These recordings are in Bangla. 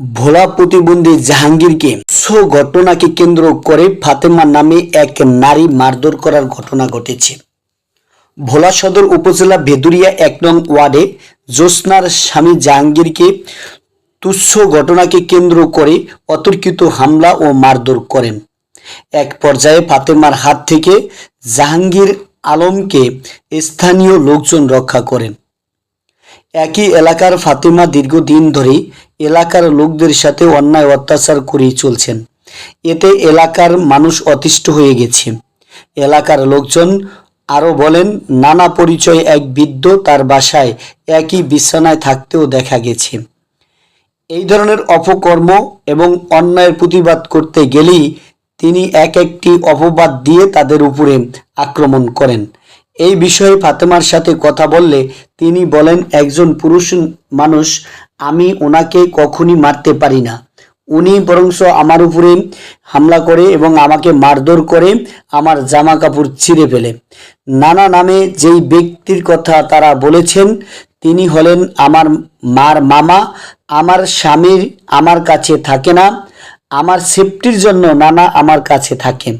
ভোলা প্রতিবন্ধী জাহাঙ্গীরকে সো ঘটনাকে কেন্দ্র করে ফাতেমা নামে এক নারী মারধর করার ঘটনা ঘটেছে। ভোলা সদর উপজেলা ভেদুরিয়া এক নং ওয়ার্ডে জ্যোৎস্নার স্বামী জাহাঙ্গীরকে তুচ্ছ ঘটনাকে কেন্দ্র করে অতর্কিত হামলা ও মারধর করেন। এক পর্যায়ে ফাতেমার হাত থেকে জাহাঙ্গীর আলমকে স্থানীয় লোকজন রক্ষা করেন। একই এলাকার ফাতেমা দীর্ঘদিন ধরে এলাকার লোকদের সাথে অন্যায় অত্যাচার করেই চলছেন। এতে এলাকার মানুষ অতিষ্ঠ হয়ে গেছে। এলাকার লোকজন আরও বলেন, নানা পরিচয় এক বৃদ্ধ তার বাসায় একই বিছানায় থাকতেও দেখা গেছে। এই ধরনের অপকর্ম এবং অন্যায়ের প্রতিবাদ করতে গেলেই তিনি এক একটি অপবাদ দিয়ে তাদের উপরে আক্রমণ করেন। এই বিষয়ে ফাতেমার সাথে কথা বললে তিনি বলেন, একজন পুরুষ মানুষ, আমি ওনাকে কখনই মারতে পারি না। উনি বরংস আমার উপরে হামলা করে এবং আমাকে মারধর করে আমার জামা কাপড় ছিঁড়ে ফেলে। নানা নামে যেই ব্যক্তির কথা তারা বলেছেন, তিনি হলেন আমার মার মামা, আমার স্বামীর আমার কাছে থাকে না, আমার সেফটির জন্য নানা আমার কাছে থাকে।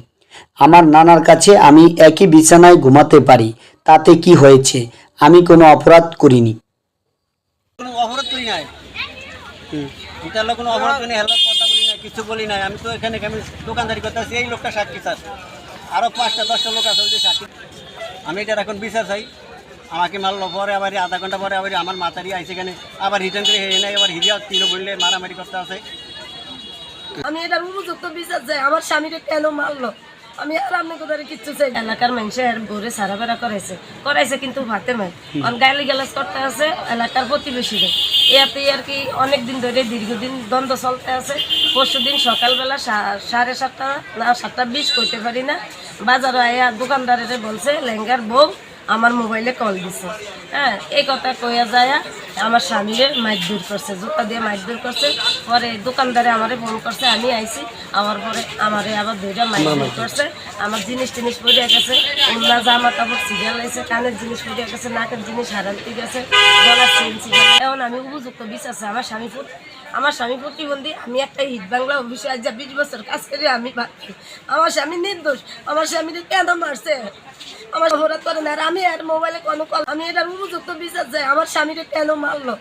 আমার নানার কাছে আমি একই বিছানায় ঘুমাতে পারি তাতে কি হয়েছে? আমি কোনো অপরাধ করিনি। কোনো অপরাধ করি নাই? কোনো অপরাধ করি নাই কথা বলি নাই কিছু বলি নাই। আমি তো এখানে আমি দোকানদারি করতে এই লোকটা সাক্ষী স্যার। আরও পাঁচটা দশটা লোক আছে যে সাক্ষী। আমি এটার এখন বিচার চাই। আমাকে মারলো পরে আবার আধা ঘণ্টা পরে আবার আমার মাতারি আইসে এখানে। আবার রিটার্ন করে হেরে নাই আবার হিরিয়া তিন বললে মারামারি করতে আছে। আমি এটার উপযুক্ত বিচার চাই আমার স্বামীকে কেন মারলো? আমি আর আপনি কোথায় কিচ্ছু চাই এলাকার মানুষের ঘুরে সারা বেড়া করাইছে। করাইছে কিন্তু ভাতে মাই অন গালি গালাজ করতে আছে এলাকার প্রতিবেশীদের। এতে আর কি অনেক দিন ধরে দীর্ঘদিন দ্বন্দ্ব চলতে আছে। পরশু দিন সকালবেলা সাড়ে সাতটা না সাতটা বিশ করতে পারি না। বাজারে আয়া দোকানদারের বলছে লেহেঙ্গার বউ আমার মোবাইলে কল দিছে। হ্যাঁ এই কথা কইয়া যায় আমার স্বামীরে মাইক দূর করছে জুতা দিয়ে মাইক দূর করছে। পরে দোকানদারে আমারে ফোন করছে আমি আইছি। আমার পরে আমারে আবার দুইটা মাইক দূর করছে। আমার জিনিস টিনিস পড়ে গেছে। উল্লা জামা কাপড় সিরিয়াল আছে কানের জিনিস পড়ে গেছে নাকের জিনিস হারান্তি গেছে। গলার চেন সিরিয়াল। এখন আমি উপযুক্ত বিচারছে আমার স্বামী আমার স্বামী প্রতিবন্ধী আমি একটা হিট বাংলা অফিসে আজ যা বিশ বছর কাজ করি আমি ভাবছি আমার স্বামী নির্দোষ আমার স্বামীকে কেন মারছে? আমার অপরাধ করে না আর আমি আর মোবাইলে কোনো কল আমি এটার উপযুক্ত বিচার চাই আমার স্বামীকে কেন মারলো?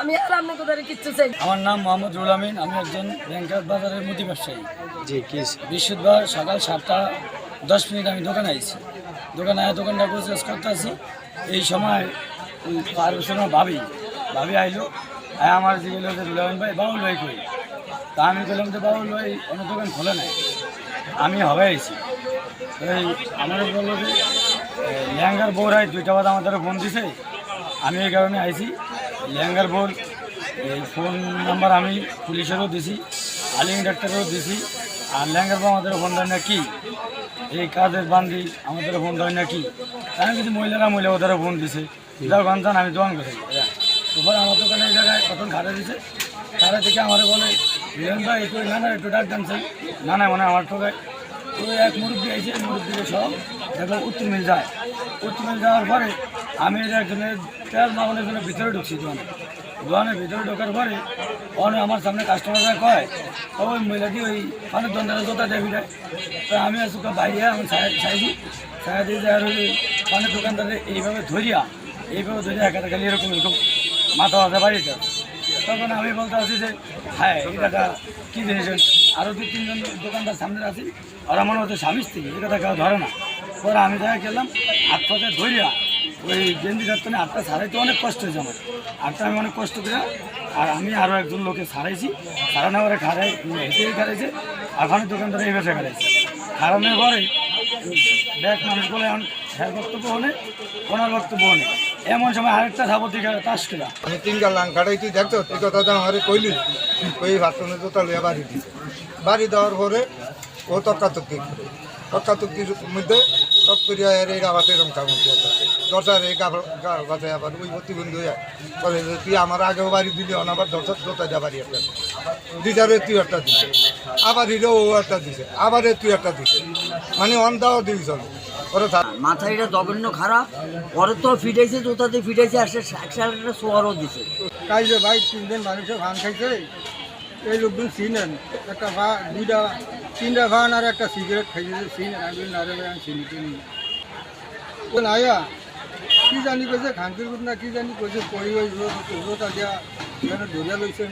আমি আর আপনি কোথায় কিচ্ছু চাই আমার নাম মোহাম্মদ রুল আমিন আমি একজন ব্যাংকার বাজারের মুদি ব্যবসায়ী। জি কি বৃহস্পতিবার সকাল সাতটা দশ মিনিট আমি দোকানে আইছি। দোকানে আয় দোকানটা প্রসেস করতে আছি এই সময় ওই পার সময় ভাবি ভাবি আইলো। আমার যে গেলো যে রুল ভাই বাউল ভাই কই? তা আমি বললাম যে বাউল ভাই অন্য দোকান খোলে নাই। আমি হবে আইছি। এই আমার বলল যে এ, লেহেঙ্গার বউরাই দুইটা বাদ আমাদের ফোন দিছে। আমি এই কারণে আইছি। লেহেঙ্গার বউর এই ফোন নাম্বার আমি পুলিশেরও দিছি আলিম ডাক্তারেরও দিছি। আর লেহেঙ্গার বউ আমাদের ফোন দেয় না কি? এই কাজের বান্দি আমাদের ফোন দেয় না কি? আমি কিছু মহিলারা মহিলা ওদের ফোন দিছে। যাও গান আমি দোয়ান করে তারপরে আমার দোকানে জায়গায় কখন খাড়া দিছে খাড়া থেকে আমার বলে রিয়ান ভাই একটু না না একটু ডাক চাই না না মানে আমার টোকায় তো এক মুরব্বী আছে মুরব্বীকে সব দেখলাম উত্তর মিল যায়। উত্তর মিল যাওয়ার পরে আমি একজনের তেল মামনের জন্য ভিতরে ঢুকছি দোকানে দোকানের ভিতরে ঢোকার পরে অনেক আমার সামনে কাস্টমাররা কয় "ও, ওই মহিলাটি ওই পানের দন্ডারে জোতা দেবি দেয় তো আমি আসুক বাইরে আমি চাইছি চাই দিয়ে যে আর ওই পানের দোকানদারে এইভাবে ধরিয়া এইভাবে ধরিয়া খালি এরকম এরকম মাথা মাথা বাড়িতে তখন আমি বলতে আছি যে হ্যাঁ এই টাকা কী জিনিস আরও দু তিনজন দোকানদার সামনে আছি আর আমার মতো স্বামী স্ত্রী, এই কথা কেউ ধরে না। পরে আমি দেখা গেলাম হাত পাতে ধরিয়া ওই গেঞ্জি কাটতে হাতটা ছাড়াইতে অনেক কষ্ট হয়েছে আমার। হাতটা আমি অনেক কষ্ট করে আর আমি আরও একজন লোকে ছাড়াইছি সারানো পরে খাড়াই হেঁটেই খাড়াইছে আর ওখানে দোকানদার এই বেশে খাড়াইছে খাড়ানোর পরে ব্যাগ মানুষগুলো এখন হ্যাঁ বক্তব্য হলে, ওনার বক্তব্য হলে। এমন সময় আরেকটা ধাপর দিকে, তাস কিনা আমি তিন গাল লাং কাটাইছি, দেখছ? এই কথা তো আমার কইলি। কই ভাতনে জোতা লইয়া বাড়ি দিছে বাড়ি দেওয়ার পরে ও তক্কাতক্কি করে। তক্কাতক্কির মধ্যে তক করিয়া এর এই গাবাতে এরকম কাম দরজার এই গা বাজায় আবার ওই প্রতিবন্ধী বলে তুই আমার আগেও বাড়ি দিলি অন আবার দরজার জোতা যা বাড়ি একটা দিদারে তুই একটা দিছে। আবার হিরো ও একটা দিছে। আবার তুই একটা দিছে। মানে চলে ওরা মাথাটা জঘন্য খারাপ। পরে তো ফিটাইছে জুতাতে ফিটাইছে আর সে একসাথে সোয়ারও দিছে। কাইলে ভাই তিনজন মানুষে ভান খাইছে। এই লোকজন চিনেন। একটা ভা দুইটা তিনটা ভান আর একটা সিগারেট খাইছে। চিনেন আমি বলি, না রে ভাই আমি চিনি চিনি না। বল আয়া কি জানি কইছে খানকির না কি জানি কই ওই রোতা দিয়া ধরিয়া লইছে